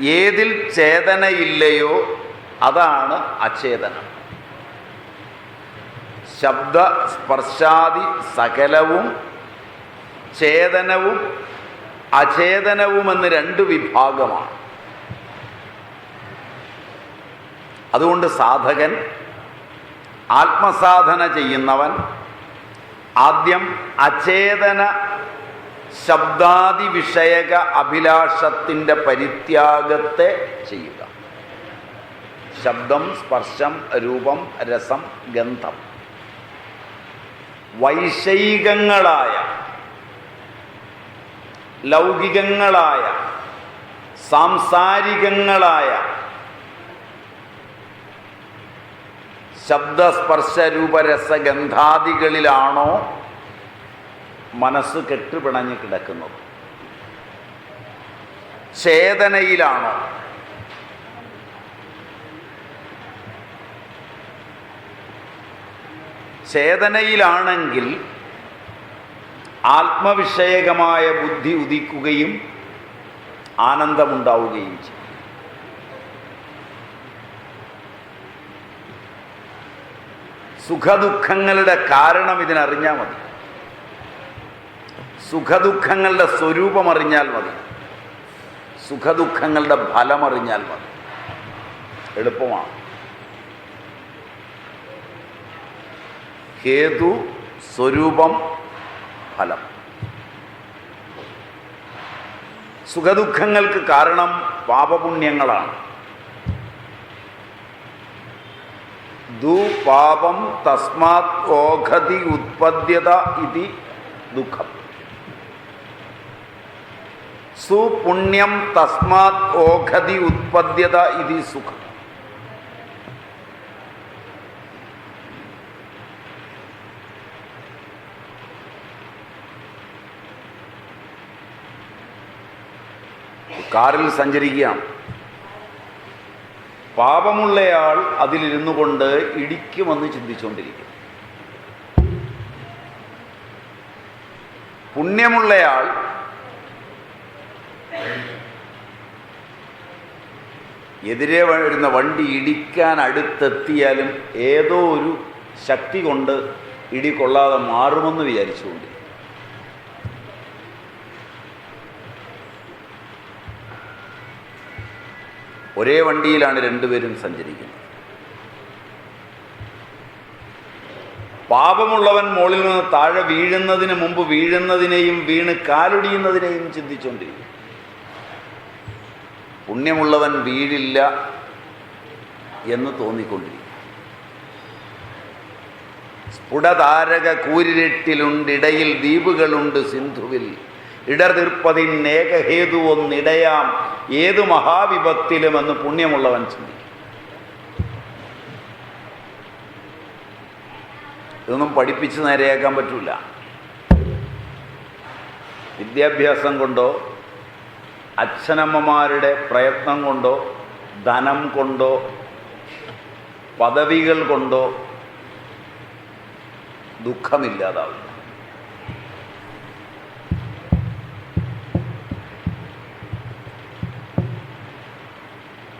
ഏതിൽ ചേതനയില്ലയോ അതാണ് അചേതനം ശബ്ദ സ്പർശാദി സകലവും ചേതനവും അചേതനവുമെന്ന് രണ്ട് വിഭാഗമാണ്. അതുകൊണ്ട് സാധകൻ ആത്മസാധന ചെയ്യുന്നവൻ ആദ്യം അചേതന ശബ്ദാദി വിഷയക അഭിലാഷത്തിന്റെ പരിത്യാഗത്തെ ചെയ്യുക. ശബ്ദം സ്പർശം രൂപം രസം ഗന്ധം. വൈഷയികങ്ങളായ ലൗകികങ്ങളായ സാംസാരികങ്ങളായ ശബ്ദസ്പർശ രൂപരസഗന്ധാദികളിലാണോ മനസ്സ് കെട്ടുപിണഞ്ഞ് കിടക്കുന്നത് ചേതനയിലാണോ. ചേതനയിലാണെങ്കിൽ ആത്മവിഷയകമായ ബുദ്ധി ഉദിക്കുകയും ആനന്ദമുണ്ടാവുകയും ചെയ്യും. സുഖദുഃഖങ്ങളുടെ കാരണം ഇതിനറിഞ്ഞാൽ മതി. സുഖദുഃഖങ്ങളുടെ സ്വരൂപം അറിഞ്ഞാൽ മതി. സുഖദുഃഖങ്ങളുടെ ഫലം അറിഞ്ഞാൽ മതി. എളുപ്പമാണ്. ഹേതു സ്വരൂപം ഫലം. സുഖദുഃഖങ്ങൾക്ക് കാരണം പാപപുണ്യങ്ങളാണ്. ദുപാപം തസ്മാത് ഓഘതി ഉത്പദ്യത ഇതി ദുഃഖം. സുപുണ്യം തസ്മാത് ഓഘതി ഉത്പദ്യത ഇതി സുഖം. കാറിൽ സഞ്ചരിക്കുകയാണ്. പാപമുള്ളയാൾ അതിലിരുന്നു കൊണ്ട് ഇടിക്കുമെന്ന് ചിന്തിച്ചുകൊണ്ടിരിക്കും പുണ്യമുള്ളയാൾ എതിരെ വരുന്ന വണ്ടി ഇടിക്കാൻ അടുത്തെത്തിയാലും ഏതോ ഒരു ശക്തി കൊണ്ട് ഇടി കൊള്ളാതെ മാറുമെന്ന് വിചാരിച്ചുകൊണ്ട്. ഒരേ വണ്ടിയിലാണ് രണ്ടുപേരും സഞ്ചരിക്കുന്നത്. പാപമുള്ളവൻ മുകളിൽ നിന്ന് താഴെ വീഴുന്നതിന് മുമ്പ് വീഴുന്നതിനെയും വീണ് കാലൊടിയുന്നതിനെയും ചിന്തിച്ചുകൊണ്ടിരിക്കും പുണ്യമുള്ളവൻ വീഴില്ല എന്ന് തോന്നിക്കൊണ്ടിരിക്കും. സ്ഫുടതാരക കൂരിരട്ടിലുണ്ടിടയിൽ ദ്വീപുകളുണ്ട് സിന്ധുവിൽ. ഇടതീർപ്പതിൻ ഏകഹേതു ഒന്നിടയാം. ഏതു മഹാവിപത്തിലുമെന്ന് പുണ്യമുള്ളവൻ ചിന്തിക്കും. ഇതൊന്നും പഠിപ്പിച്ച് നേരെയാക്കാൻ പറ്റില്ല വിദ്യാഭ്യാസം കൊണ്ടോ അച്ഛനമ്മമാരുടെ പ്രയത്നം കൊണ്ടോ ധനം കൊണ്ടോ പദവികൾ കൊണ്ടോ ദുഃഖമില്ലാതാവില്ല.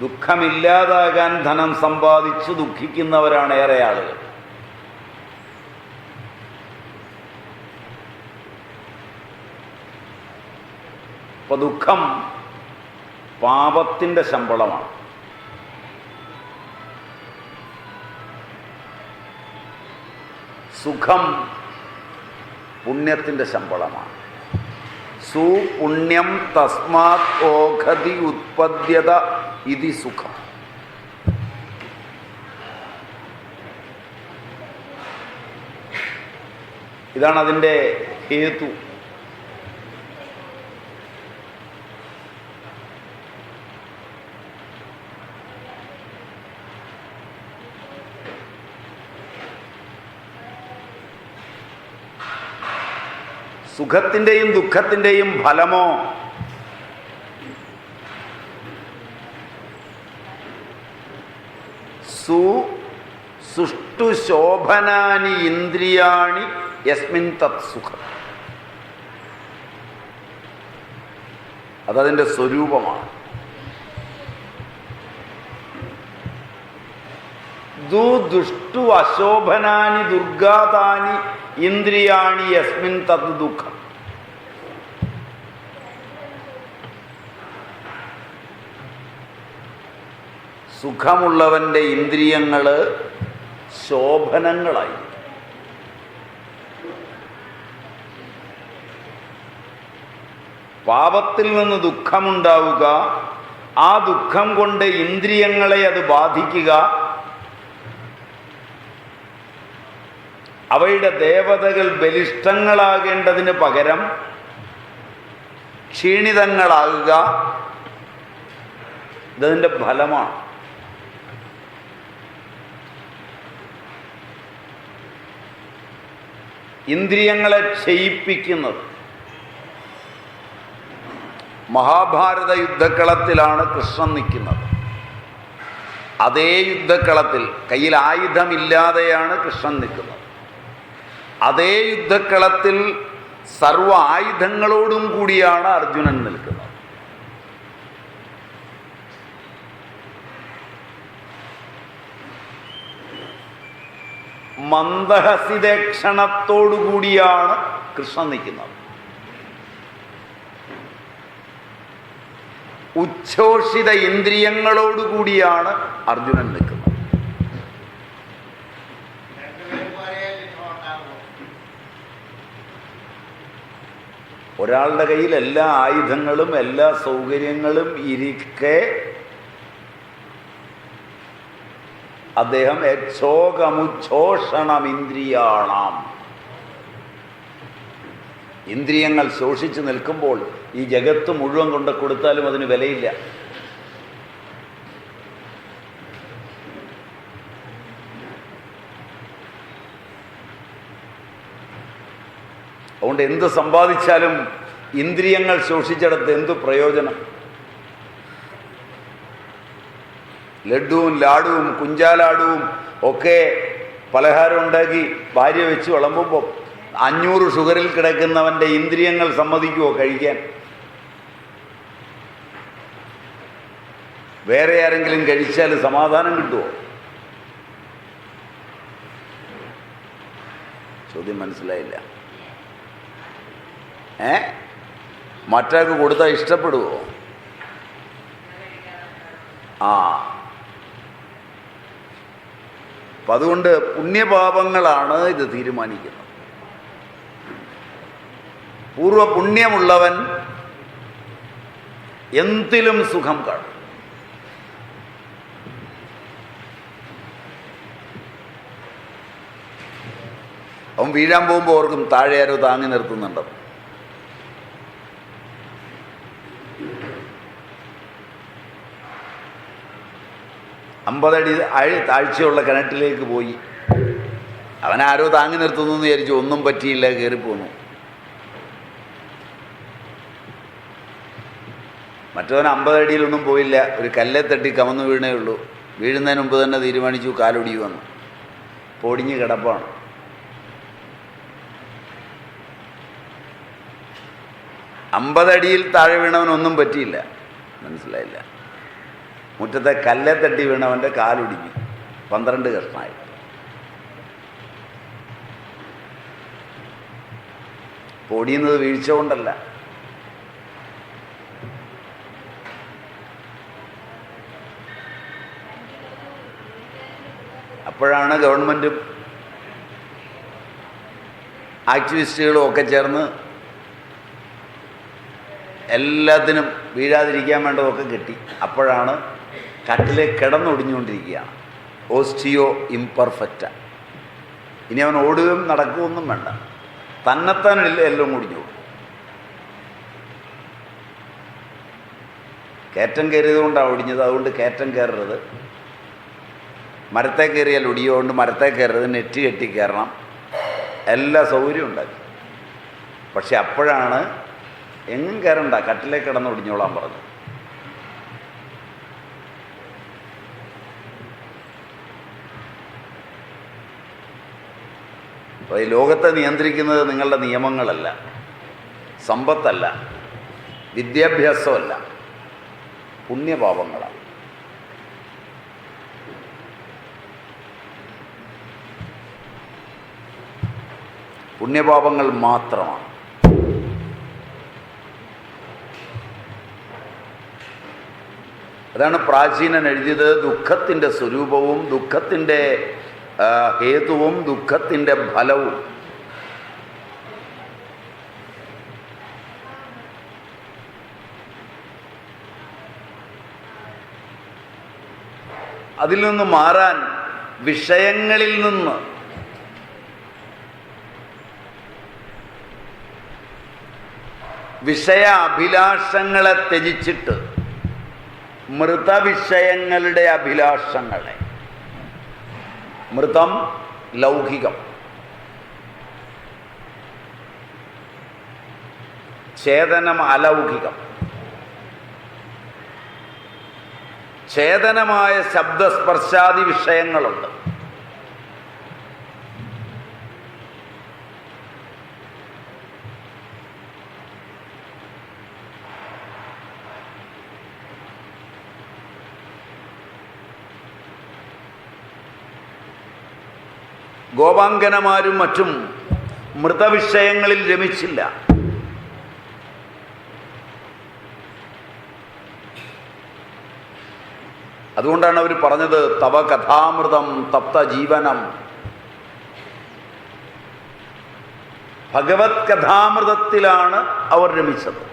ദുഃഖമില്ലാതാകാൻ ധനം സമ്പാദിച്ച് ദുഃഖിക്കുന്നവരാണ് ഏറെ ആളുകൾ. അപ്പൊ ദുഃഖം പാപത്തിന്റെ ശമ്പളമാണ്. സുഖം പുണ്യത്തിന്റെ ശമ്പളമാണ്. സുപുണ്യം തസ്മാത് ഓഘതി ഉത്പദ്യത ഇതി സുഖം. ഇതാണ് അതിന്റെ ഹേതു. സുഖത്തിന്റെയും ദുഃഖത്തിന്റെയും ഫലമോ? സു സുഷ്ടുശോഭനാനി ഇന്ദ്രിയാണി യസ്മിൻ തത് സുഖം. അതതിന്റെ സ്വരൂപമാണ്. ദു ദുഷ്ടു അശോഭനാനി ദുർഗാതാനി ഇന്ദ്രിയാണി യസ്മിൻ തത് ദുഃഖം. സുഖമുള്ളവന്റെ ഇന്ദ്രിയങ്ങൾ ശോഭനങ്ങളായി. പാപത്തിൽ നിന്ന് ദുഃഖമുണ്ടാവുക ആ ദുഃഖം കൊണ്ട് ഇന്ദ്രിയങ്ങളെ അത് ബാധിക്കുക അവയുടെ ദേവതകൾ ബലിഷ്ഠങ്ങളാകേണ്ടതിന് പകരം ക്ഷീണിതങ്ങളാകുക. ഇതതിന്റെ ഫലമാണ്. ഇന്ദ്രിയങ്ങളെ ക്ഷയിപ്പിക്കുന്നത്. മഹാഭാരത യുദ്ധക്കളത്തിലാണ് കൃഷ്ണൻ നിൽക്കുന്നത്. അതേ യുദ്ധക്കളത്തിൽ കയ്യിൽ ആയുധമില്ലാതെയാണ് കൃഷ്ണൻ നിൽക്കുന്നത്. അതേ യുദ്ധക്കളത്തിൽ സർവ ആയുധങ്ങളോടും കൂടിയാണ് അർജുനൻ നിൽക്കുന്നത്. മന്ദഹസിതക്ഷണത്തോടു കൂടിയാണ് കൃഷ്ണൻ നിൽക്കുന്നത്. ഉച്ഛോഷിത ഇന്ദ്രിയങ്ങളോടുകൂടിയാണ് അർജുനൻ നിൽക്കുന്നത്. ഒരാളുടെ കയ്യിൽ എല്ലാ ആയുധങ്ങളും എല്ലാ സൗകര്യങ്ങളും ഇരിക്കെ അദ്ദേഹം യക്ഷോകമുച്ഛോഷണം ഇന്ദ്രിയാണാം ഇന്ദ്രിയങ്ങൾ ശോഷിച്ചു നിൽക്കുമ്പോൾ ഈ ജഗത്ത് മുഴുവൻ കൊണ്ട് കൊടുത്താലും അതിന് വിലയില്ല. അതുകൊണ്ട് എന്ത് സമ്പാദിച്ചാലും ഇന്ദ്രിയങ്ങൾ ശോഷിച്ചെടുത്ത് എന്തു പ്രയോജനം? ലഡുവും ലാഡുവും കുഞ്ചാലാടുവും ഒക്കെ പലഹാരം ഉണ്ടാക്കി ഭാര്യ വെച്ച് വിളമ്പുമ്പോൾ അഞ്ഞൂറ് ഷുഗറിൽ കിടക്കുന്നവന്റെ ഇന്ദ്രിയങ്ങൾ സമ്മതിക്കുമോ കഴിക്കാൻ? വേറെ ആരെങ്കിലും കഴിച്ചാൽ സമാധാനം കിട്ടുമോ ചോദ്യം മനസ്സിലായില്ല. ഏ? മറ്റാൾക്ക് കൊടുത്താൽ ഇഷ്ടപ്പെടുവോ? ആ. അപ്പം അതുകൊണ്ട് പുണ്യപാപങ്ങളാണ് ഇത് തീരുമാനിക്കുന്നത്. പൂർവ പുണ്യമുള്ളവൻ എന്തിലും സുഖം കാണും. അവൻ വീഴാൻ പോകുമ്പോൾ ഓർക്കും താഴെ ആരോ താങ്ങി നിർത്തുന്നുണ്ടെന്ന് അമ്പതടി അഴി താഴ്ചയുള്ള കിണറ്റിലേക്ക് പോയി. അവനാരോ താങ്ങി നിർത്തുന്നു എന്ന് വിചാരിച്ചു ഒന്നും പറ്റിയില്ല കയറിപ്പോന്നു മറ്റവൻ അമ്പതടിയിലൊന്നും പോയില്ല. ഒരു കല്ലെ തട്ടി കമന്നു വീണേ ഉള്ളൂ. വീഴുന്നതിന് മുമ്പ് തന്നെ തീരുമാനിച്ചു കാലൊടിയുമെന്ന് പൊടിഞ്ഞ് കിടപ്പാണ്. അമ്പതടിയിൽ താഴെ വീണവനൊന്നും പറ്റിയില്ല. മനസ്സിലായില്ല. മുറ്റത്തെ കല്ലെ തട്ടി വീണവന്റെ കാലൊടിഞ്ഞു. പന്ത്രണ്ട് കഷ്ണമായി. പൊടിയുന്നത് വീഴ്ച കൊണ്ടല്ല അപ്പോഴാണ് ഗവൺമെന്റും ആക്ടിവിസ്റ്റുകളും ഒക്കെ ചേർന്ന് എല്ലാത്തിനും വീഴാതിരിക്കാൻ വേണ്ടതൊക്കെ കിട്ടി. അപ്പോഴാണ് കട്ടിലെ കിടന്നൊടിഞ്ഞുകൊണ്ടിരിക്കുകയാണ്. Osteo imperfecta. ഇനി അവൻ ഓടുകയും നടക്കുകയൊന്നും വേണ്ട. തന്നെത്താനില്ല എല്ലാം ഒടിഞ്ഞു കയറ്റം കയറിയത് കൊണ്ടാണ് ഒടിഞ്ഞത്. അതുകൊണ്ട് കയറ്റം കയറരുത്. മരത്തെ കയറിയാൽ ഒടിയോണ്ട് മരത്തെ കയറരുത്. നെറ്റ് കെട്ടി കയറണം. എല്ലാ സൗകര്യവും ഉണ്ടാക്കി. പക്ഷെ അപ്പോഴാണ് എങ്ങും കയറണ്ട. കട്ടിലേക്ക് കിടന്ന് ഒടിഞ്ഞോളാൻ പറഞ്ഞു. അപ്പോൾ ഈ ലോകത്തെ നിയന്ത്രിക്കുന്നത് നിങ്ങളുടെ നിയമങ്ങളല്ല സമ്പത്തല്ല വിദ്യാഭ്യാസമല്ല പുണ്യപാപങ്ങളാണ്. പുണ്യപാപങ്ങൾ മാത്രമാണ്. അതാണ് പ്രാചീനൻ എഴുതിയത് ദുഃഖത്തിന്റെ സ്വരൂപവും ദുഃഖത്തിന്റെ ഹേതുവും ദുഃഖത്തിന്റെ ഫലവും. അതിൽ നിന്ന് മാറാൻ വിഷയങ്ങളിൽ നിന്ന് വിഷയ അഭിലാഷങ്ങളെ ത്യജിച്ചിട്ട് മൃതവിഷയങ്ങളുടെ അഭിലാഷങ്ങളെ മൃതം ലൗകികം. ചേതനം അലൗകികം. ചേതനമായ ശബ്ദസ്പർശാദി വിഷയങ്ങളുണ്ട്. ഗോപാങ്കനമാരും മറ്റും മൃതവിഷയങ്ങളിൽ രമിച്ചില്ല. അതുകൊണ്ടാണ് അവർ പറഞ്ഞത് തവ കഥാമൃതം തപ്ത ജീവനം. ഭഗവത് കഥാമൃതത്തിലാണ് അവർ രമിച്ചത്.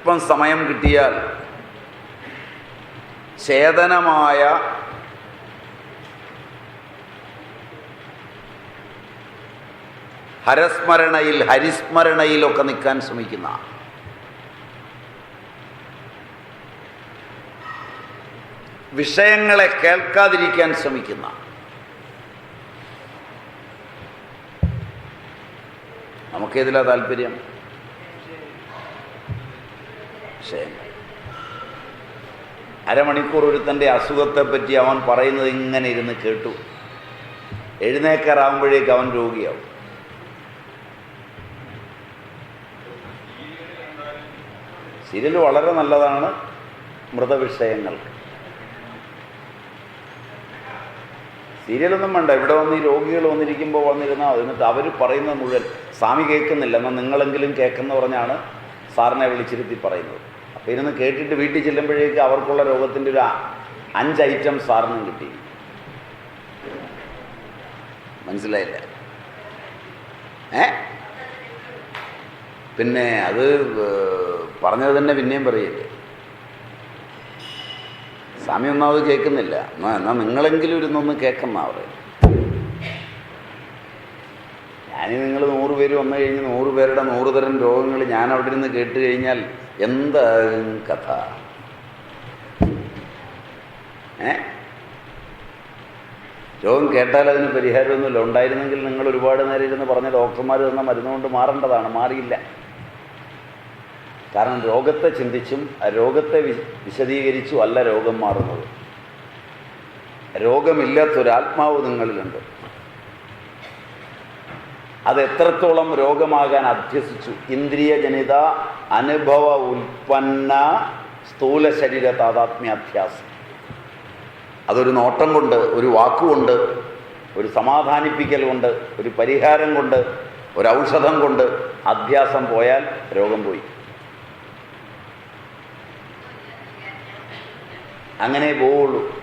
അല്പം സമയം കിട്ടിയാൽ ചേതനമായ ഹരസ്മരണയിൽ ഹരിസ്മരണയിലൊക്കെ നിൽക്കാൻ ശ്രമിക്കുന്ന വിഷയങ്ങളെ കേൾക്കാതിരിക്കാൻ ശ്രമിക്കുന്ന നമുക്കേതിലാ താല്പര്യം? വിഷയങ്ങൾ അരമണിക്കൂർ ഒരുത്തന്റെ തന്റെ പറ്റി അവൻ പറയുന്നത് ഇങ്ങനെ ഇരുന്ന് കേട്ടു. എഴുന്നേക്കാറാവുമ്പോഴേക്ക് അവൻ രോഗിയാവും. സീരിയൽ വളരെ നല്ലതാണ് മൃതവിഷയങ്ങൾക്ക് സീരിയലൊന്നും വേണ്ട ഇവിടെ വന്ന് ഈ രോഗികൾ വന്നിരിക്കുമ്പോൾ വന്നിരുന്നാൽ എന്നിട്ട് അവർ പറയുന്നത് മുഴുവൻ സ്വാമി കേൾക്കുന്നില്ല എന്നാൽ നിങ്ങളെങ്കിലും കേൾക്കുന്ന പറഞ്ഞാണ് സാറിനെ വിളിച്ചിരുത്തി പറയുന്നത്. അപ്പോൾ ഇരുന്ന് കേട്ടിട്ട് വീട്ടിൽ ചെല്ലുമ്പോഴേക്ക് അവർക്കുള്ള രോഗത്തിന്റെ ഒരു അഞ്ച് ഐറ്റം സാറിനും കിട്ടി. മനസ്സിലായില്ല? ഏ? പിന്നെ അത് പറഞ്ഞത് തന്നെ പിന്നെയും പറയില്ലേ? സ്വാമി ഒന്നാമത് കേൾക്കുന്നില്ല. എന്നാ എന്നാൽ നിങ്ങളെങ്കിലും ഇരുന്നൊന്ന് കേൾക്കുന്ന പറയും ഞാൻ നിങ്ങൾ നൂറ് പേര് വന്നു കഴിഞ്ഞ് നൂറ് പേരുടെ നൂറ് തരം രോഗങ്ങൾ ഞാൻ അവിടെ നിന്ന് കേട്ട് കഴിഞ്ഞാൽ എന്താകും കഥ? ഏ? രോഗം കേട്ടാൽ അതിന് പരിഹാരമൊന്നുമില്ല. ഉണ്ടായിരുന്നെങ്കിൽ നിങ്ങൾ ഒരുപാട് നേരം ഇരുന്ന് പറഞ്ഞ ഡോക്ടർമാർ തന്ന മരുന്നുകൊണ്ട് മാറേണ്ടതാണ്. മാറിയില്ല. കാരണം രോഗത്തെ ചിന്തിച്ചും ആ രോഗത്തെ വിശദീകരിച്ചും അല്ല രോഗം മാറുന്നത്. രോഗമില്ലാത്തൊരാത്മാവ് നിങ്ങളിലുണ്ട്. അത് എത്രത്തോളം രോഗമാകാൻ അഭ്യസിച്ചു? ഇന്ദ്രിയജനിത അനുഭവ ഉൽപ്പന്ന സ്ഥൂല ശരീര താതാത്മ്യാഭ്യാസം അതൊരു നോട്ടം കൊണ്ട് ഒരു വാക്കുകൊണ്ട് ഒരു സമാധാനിപ്പിക്കൽ കൊണ്ട് ഒരു പരിഹാരം കൊണ്ട് ഒരു ഔഷധം കൊണ്ട് അഭ്യാസം പോയാൽ രോഗം പോയി. അങ്ങനെ പോവുള്ളൂ.